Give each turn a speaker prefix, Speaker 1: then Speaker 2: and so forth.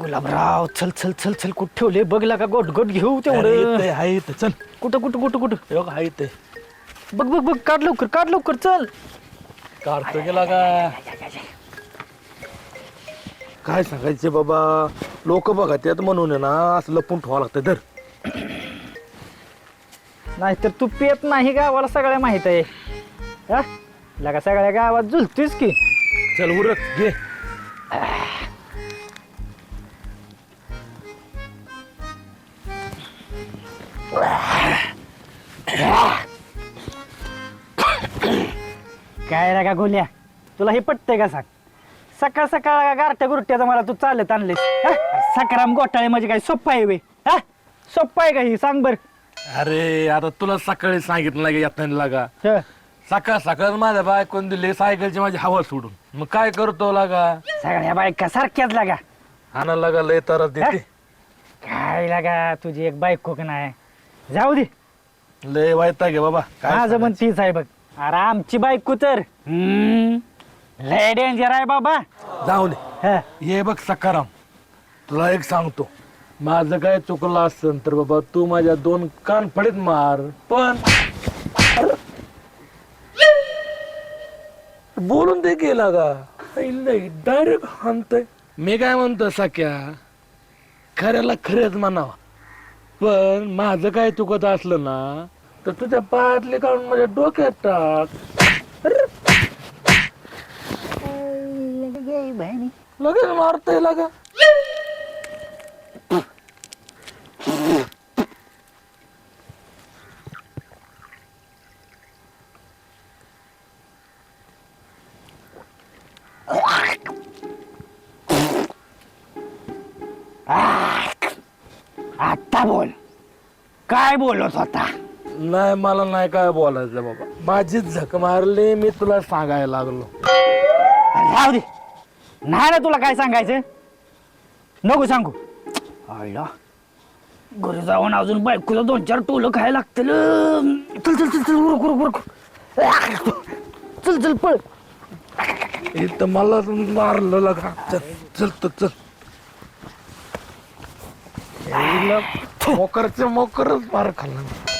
Speaker 1: गुलाबराव चल चल चल चल कुठं ठेवले? बघला का गोट गोट घेऊ तेवढं?
Speaker 2: आहे इथं चल.
Speaker 1: कुठं कुठं कुठं कुठं?
Speaker 2: हे बघ आहे इथं.
Speaker 1: बघ बघ बघ काढ लवकर काढ लवकर चल.
Speaker 2: काढतो गेला का? काय सांगायचे बाबा? लोक बघा त्यात म्हणून आहे ना असं लपून ठेवावं लागतं धर.
Speaker 1: नाहीतर तू पेत नाही गावाला सगळ्या माहीत आहे. हा? लगा सगळ्या गावात झुलतीस की.
Speaker 2: चल उरक घे.
Speaker 1: काय रे का गोल्या तुला हे पटतंय का सांग? सकाळ सकाळ गारट्या गुरट्याचं मला तू चालत आणलेस हा? सकाराम घोटाळे म्हणजे काय? सोप्पा आहे वे हा? सोप्पा आहे का ही? सांग बर.
Speaker 2: अरे आता तुला सकाळी सांगितलं लागे येत नाही लागा? सकाळ सकाळ माझ्या बायकोन दिली सायकलची माझी हवा सोडून. मग काय करतो लागा?
Speaker 1: सगळ्या बायका सारख्याच लागा.
Speaker 2: हाना लागा लय देते.
Speaker 1: काय लागा तुझी एक बायको का नाही? जाऊ दे
Speaker 2: लय वायता घे बाबा. काय
Speaker 1: माझं पण तीच आहे बघ. अरे आमची बायको तर. हम्म, लय डेंजर आहे बाबा?
Speaker 2: जाऊ दे.
Speaker 1: हा,
Speaker 2: ये बघ सकाराम तुला एक सांगतो. माझं काय चुकलं असेल तर बाबा तू माझ्या दोन कान फडीत मार. पण बोलून दे गेला का नाही डायरेक्ट हाणतय. मी काय म्हणतो सख्या खऱ्याला खरेच म्हणावा. पण माझं काय चुकत असलं ना तर तुझ्या पायातले काढून माझ्या डोक्यात टाक. लगेच मारतय लागा.
Speaker 1: आता बोल. काय बोलत होता?
Speaker 2: नाही मला नाही काय बोलायचं बाबा. माझी झक मारली मी तुला सांगायला लागलो.
Speaker 1: राहू दे. नाही ना तुला काय सांगायचं? नको सांगू. आईला घरी जाऊन अजून बायकोला दोन चार टोलं खायला लागतील. चल चल चल चल उरक उरक उरक. चल चल पळ.
Speaker 2: इथं मला मारलं लगा. चल चल तर चल. मोकरचे मोकरच मार खाल्ला